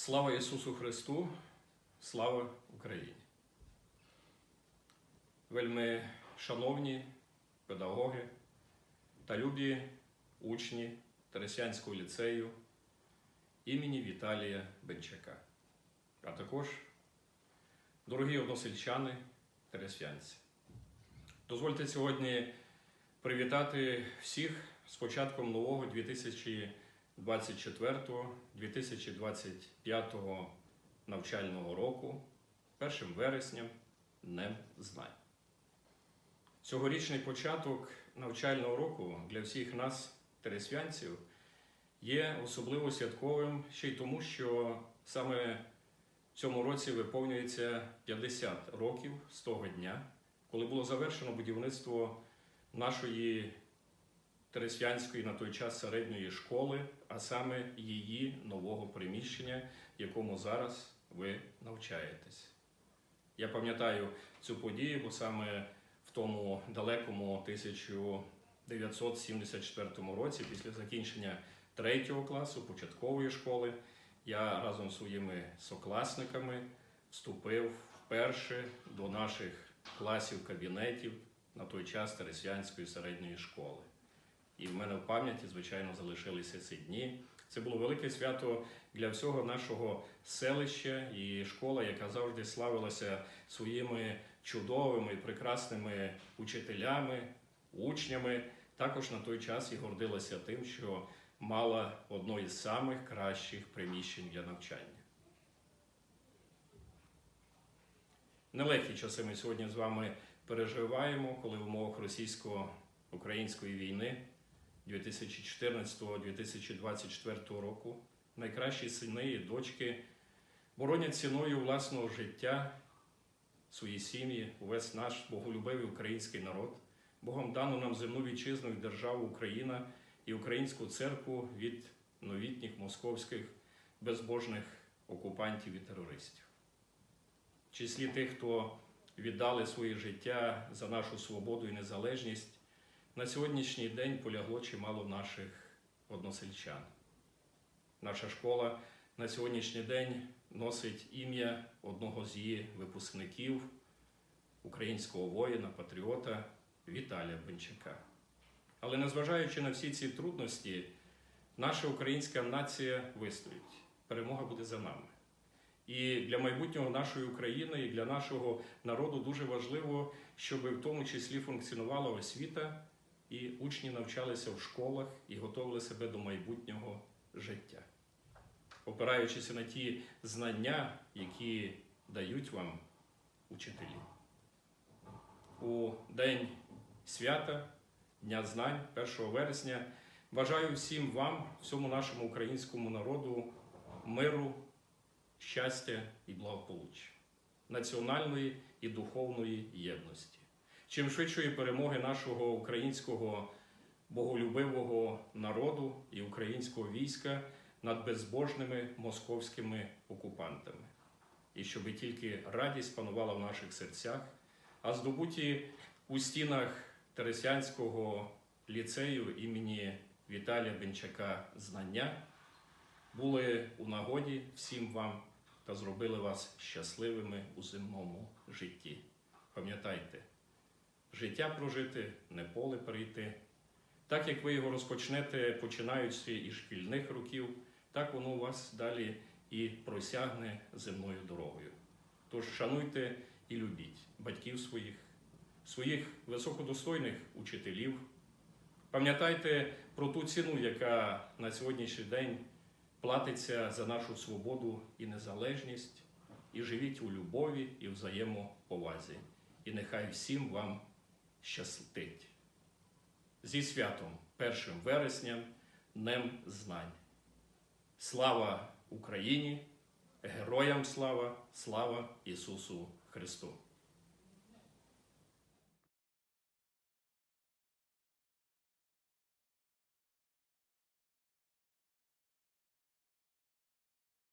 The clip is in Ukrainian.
Слава Ісусу Христу, слава Україні! Вельми шановні педагоги та любі учні Тересянського ліцею імені Віталія Бенчака, а також дорогі односельчани Тересянці. Дозвольте сьогодні привітати всіх з початком нового 2024-2025 навчального року, 1 вересням Днем Знань. Цьогорічний початок навчального року для всіх нас, тересвянців, є особливо святковим ще й тому, що саме в цьому році виповнюється 50 років з того дня, коли було завершено будівництво нашої Тересвянської на той час середньої школи, а саме її нового приміщення, в якому зараз ви навчаєтесь. Я пам'ятаю цю подію, бо саме в тому далекому 1974 році, після закінчення третього класу початкової школи, я разом з своїми сокласниками вступив вперше до наших класів кабінетів на той час Тересвянської середньої школи. І в мене в пам'яті, звичайно, залишилися ці дні. Це було велике свято для всього нашого селища і школа, яка завжди славилася своїми чудовими, прекрасними учителями, учнями. Також на той час і гордилася тим, що мала одно із самих кращих приміщень для навчання. Нелегкі часи ми сьогодні з вами переживаємо, коли в умовах російсько-української війни 2014-2024 року найкращі сини і дочки боронять ціною власного життя свої сім'ї, увесь наш боголюбивий український народ, Богом дану нам земну вітчизну і державу Україна і українську церкву від новітніх московських безбожних окупантів і терористів. В числі тих, хто віддали своє життя за нашу свободу і незалежність. На сьогоднішній день полягло чимало наших односельчан. Наша школа на сьогоднішній день носить ім'я одного з її випускників, українського воїна, патріота Віталія Бенчака. Але незважаючи на всі ці трудності, наша українська нація вистоїть. Перемога буде за нами. І для майбутнього нашої України і для нашого народу дуже важливо, щоб в тому числі функціонувала освіта і учні навчалися в школах і готували себе до майбутнього життя, опираючись на ті знання, які дають вам учителі. У день свята, Дня знань, 1 вересня, бажаю всім вам, всьому нашому українському народу, миру, щастя і благополуччя, національної і духовної єдності чим швидшої перемоги нашого українського боголюбивого народу і українського війська над безбожними московськими окупантами, і щоб тільки радість панувала в наших серцях, а здобуті у стінах Тересянського ліцею імені Віталія Бенчака знання були у нагоді всім вам та зробили вас щасливими у земному житті. Пам'ятайте, життя прожити, не поле перейти. Так як ви його розпочнете, починаючи із шкільних років, так воно у вас далі і просягне земною дорогою. Тож шануйте і любіть батьків своїх, своїх високодостойних учителів. Пам'ятайте про ту ціну, яка на сьогоднішній день платиться за нашу свободу і незалежність, і живіть у любові і взаємоповазі. І нехай всім вам щастить. Зі святом 1 вересням, Днем Знань. Слава Україні! Героям слава, слава Ісусу Христу!